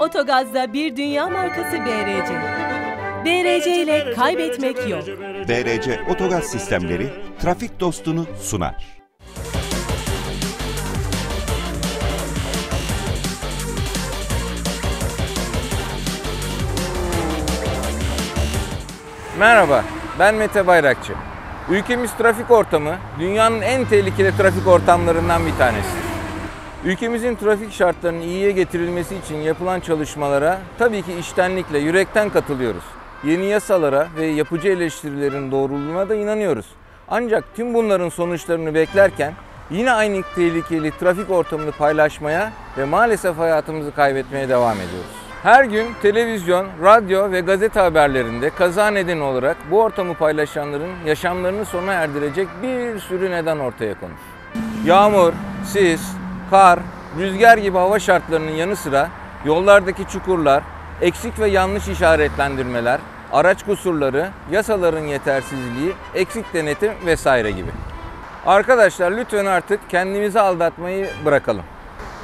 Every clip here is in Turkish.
Otogaz'da bir dünya markası BRC. BRC ile kaybetmek yok. BRC Otogaz Sistemleri trafik dostunu sunar. Merhaba, ben Mete Bayrakçı. Ülkemiz trafik ortamı dünyanın en tehlikeli trafik ortamlarından bir tanesi. Ülkemizin trafik şartlarının iyiye getirilmesi için yapılan çalışmalara tabii ki içtenlikle, yürekten katılıyoruz. Yeni yasalara ve yapıcı eleştirilerin doğruluğuna da inanıyoruz. Ancak tüm bunların sonuçlarını beklerken yine aynı tehlikeli trafik ortamını paylaşmaya ve maalesef hayatımızı kaybetmeye devam ediyoruz. Her gün televizyon, radyo ve gazete haberlerinde kaza nedeni olarak bu ortamı paylaşanların yaşamlarını sona erdirecek bir sürü neden ortaya konur. Yağmur, sis, kar, rüzgar gibi hava şartlarının yanı sıra yollardaki çukurlar, eksik ve yanlış işaretlendirmeler, araç kusurları, yasaların yetersizliği, eksik denetim vesaire gibi. Arkadaşlar lütfen artık kendimizi aldatmayı bırakalım.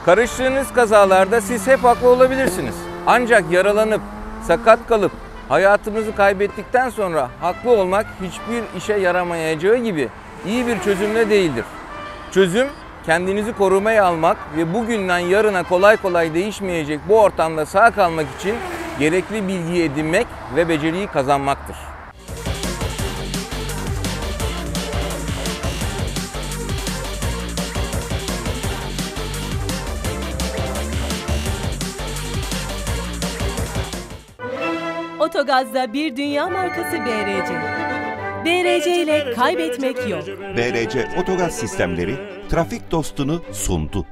Karıştığınız kazalarda siz hep haklı olabilirsiniz. Ancak yaralanıp, sakat kalıp, hayatınızı kaybettikten sonra haklı olmak hiçbir işe yaramayacağı gibi iyi bir çözümle değildir. Çözüm kendinizi korumaya almak ve bugünden yarına kolay kolay değişmeyecek bu ortamda sağ kalmak için gerekli bilgiyi edinmek ve beceriyi kazanmaktır. Otogaz'da bir dünya markası BRC. BRC ile kaybetmek yok. BRC Otogaz Sistemleri trafik dostunu sundu.